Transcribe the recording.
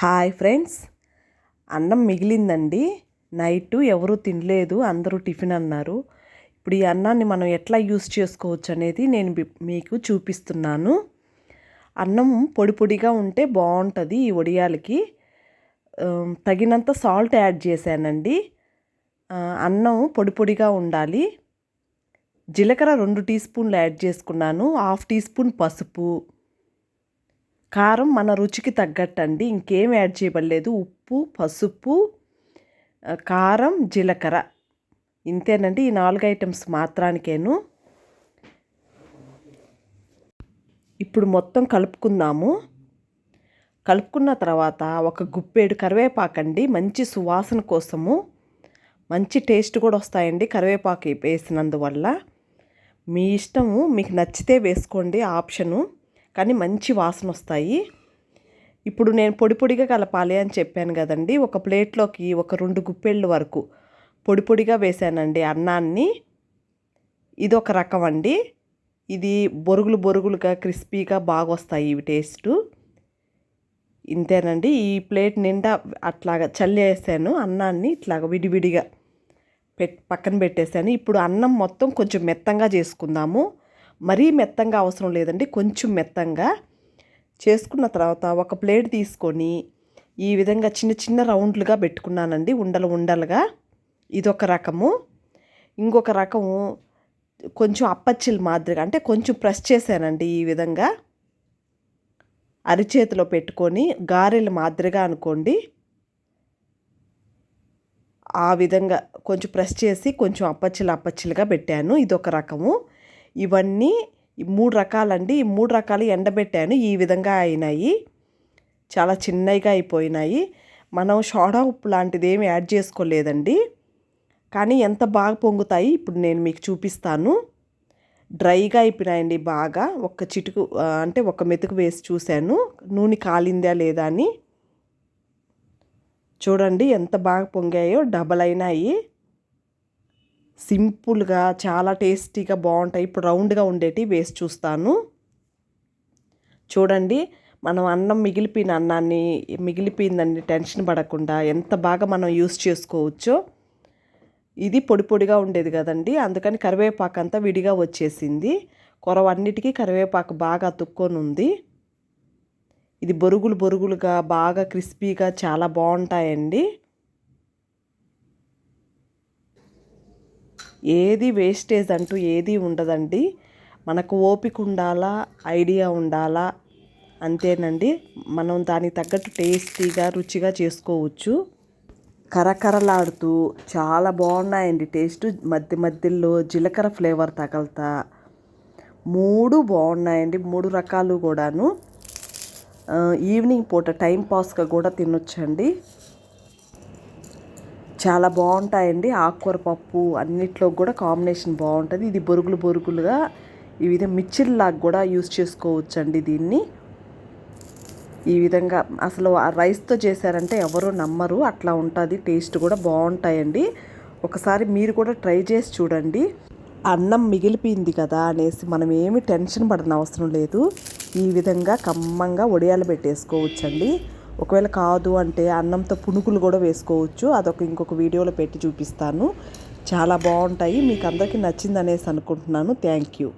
Hi friends. అన్నం మిగిలిందండి. Night ఎవరు తినలేదు అందరూ టిఫిన్ అన్నారు. ఇప్పుడు ఈ అన్నాన్ని మనం ఎట్లా యూస్ చేసుకోవచ్చు అనేది నేను మీకు చూపిస్తున్నాను. అన్నం పొడి పొడిగా ఉంటే బాగుంటుంది ఈ వడియాలకి తగినంత సాల్ట్ యాడ్ చేశానండి. అన్నం పొడి పొడిగా ఉండాలి. జీలకర్ర రెండు టీ స్పూన్లు యాడ్ చేసుకున్నాను. హాఫ్ టీ స్పూన్ పసుపు. కారం మన రుచికి తగ్గట్టు అండి ఇంకేం యాడ్ చేయబడలేదు. ఉప్పు పసుపు కారం జీలకర్ర. ఇంతేనండి. ఈ నాలుగు ఐటమ్స్ మాత్రానికేను. ఇప్పుడు మొత్తం కలుపుకుందాము. కలుపుకున్న తర్వాత ఒక గుప్పేడు కరివేపాకండి. మంచి సువాసన కోసము. మంచి టేస్ట్ కూడా వస్తాయండి కరివేపాకు వేసినందువల్ల. మీ ఇష్టము మీకు నచ్చితే వేసుకోండి. ఆప్షను. కానీ మంచి వాసన వస్తాయి. ఇప్పుడు నేను పొడి పొడిగా కలపాలి అని చెప్పాను కదండి. ఒక ప్లేట్లోకి ఒక రెండు గుప్పెళ్ళు వరకు పొడి పొడిగా వేసానండి అన్నాన్ని. ఇది ఒక రకం అండి. ఇది బొరుగులు బొరుగులుగా క్రిస్పీగా బాగా వస్తాయి ఇవి టేస్టు. ఇంతేనండి. ఈ ప్లేట్ నిండా అట్లాగా చల్లేసాను అన్నాన్ని ఇట్లాగా విడివిడిగా పెట్ పక్కన పెట్టేశాను. ఇప్పుడు అన్నం మొత్తం కొంచెం మెత్తంగా చేసుకుందాము. మరీ మెత్తంగా అవసరం లేదండి. కొంచెం మెత్తంగా చేసుకున్న తర్వాత ఒక ప్లేట్ తీసుకొని ఈ విధంగా చిన్న చిన్న రౌండ్లుగా పెట్టుకున్నానండి. ఉండలు ఉండలుగా. ఇదొక రకము. ఇంకొక రకము కొంచెం అప్పచ్చిల్ మాదిరిగా అంటే కొంచెం ప్రెస్ చేశానండి ఈ విధంగా. అరిచేతిలో పెట్టుకొని గారెల మాదిరిగా అనుకోండి. ఆ విధంగా కొంచెం ప్రెస్ చేసి కొంచెం అప్పచ్చిలు అప్పచ్చిలుగా పెట్టాను. ఇదొక రకము. ఇవన్నీ ఈ మూడు రకాలండి. ఈ మూడు రకాలు ఎండబెట్టాను. ఈ విధంగా అయినాయి. చాలా చిన్నగా అయిపోయినాయి. మనం సోడా ఉప్పు లాంటిది ఏమి యాడ్ చేసుకోలేదండి. కానీ ఎంత బాగా పొంగుతాయి ఇప్పుడు నేను మీకు చూపిస్తాను. డ్రైగా అయిపోయినాయండి బాగా. ఒక చిటుకు అంటే ఒక మెతుకు వేసి చూశాను. నూనె కాలిందా లేదా అని. చూడండి ఎంత బాగా పొంగాయో డబల్ అయినాయి. సింపుల్గా చాలా టేస్టీగా బాగుంటాయి. ఇప్పుడు రౌండ్గా ఉండేటి వేసి చూస్తాను. చూడండి మనం అన్నం మిగిలిపోయిన అన్నాన్ని మిగిలిపోయిందని టెన్షన్ పడకుండా ఎంత బాగా మనం యూస్ చేసుకోవచ్చో. ఇది పొడి పొడిగా ఉండేది కదండి అందుకని కరివేపాకు అంతా విడిగా వచ్చేసింది. కొరవన్నిటికీ కరివేపాకు బాగా అతుక్కొని ఉంది ఇది బొరుగులు బొరుగులుగా బాగా క్రిస్పీగా చాలా బాగుంటాయండి. ఏది వేస్టేజ్ అంటూ ఏది ఉండదండి. మనకు ఓపిక ఉండాలా ఐడియా ఉండాలా అంతేనండి. మనం దానికి తగ్గట్టు టేస్టీగా రుచిగా చేసుకోవచ్చు. కరకరలాడుతూ చాలా బాగున్నాయండి. టేస్ట్ మధ్య మధ్యలో జీలకర్ర ఫ్లేవర్ తగలతా. మూడు బాగున్నాయండి. మూడు రకాలు కూడాను. ఈవినింగ్ పూట టైం పాస్గా కూడా తినొచ్చండి. చాలా బాగుంటాయండి. ఆకుకూర పప్పు అన్నిట్లో కూడా కాంబినేషన్ బాగుంటుంది. ఇది బొరుగులు బొరుగులుగా ఈ విధంగా మిర్చిల్లాగా కూడా యూస్ చేసుకోవచ్చండి దీన్ని. ఈ విధంగా అసలు ఆ రైస్తో చేశారంటే ఎవరు నమ్మరు. అట్లా ఉంటుంది. టేస్ట్ కూడా బాగుంటాయండి. ఒకసారి మీరు కూడా ట్రై చేసి చూడండి. అన్నం మిగిలిపోయింది కదా అనేసి మనం ఏమి టెన్షన్ పడిన అవసరం లేదు. ఈ విధంగా కమ్మంగా ఒడియాలు పెట్టేసుకోవచ్చండి. ఒకవేళ కాదు అంటే అన్నంతో పునుకులు కూడా వేసుకోవచ్చు. అదొక ఇంకొక వీడియోలో పెట్టి చూపిస్తాను. చాలా బాగుంటాయి. మీకు అందరికీ నచ్చిందనేసి అనుకుంటున్నాను. Thank you.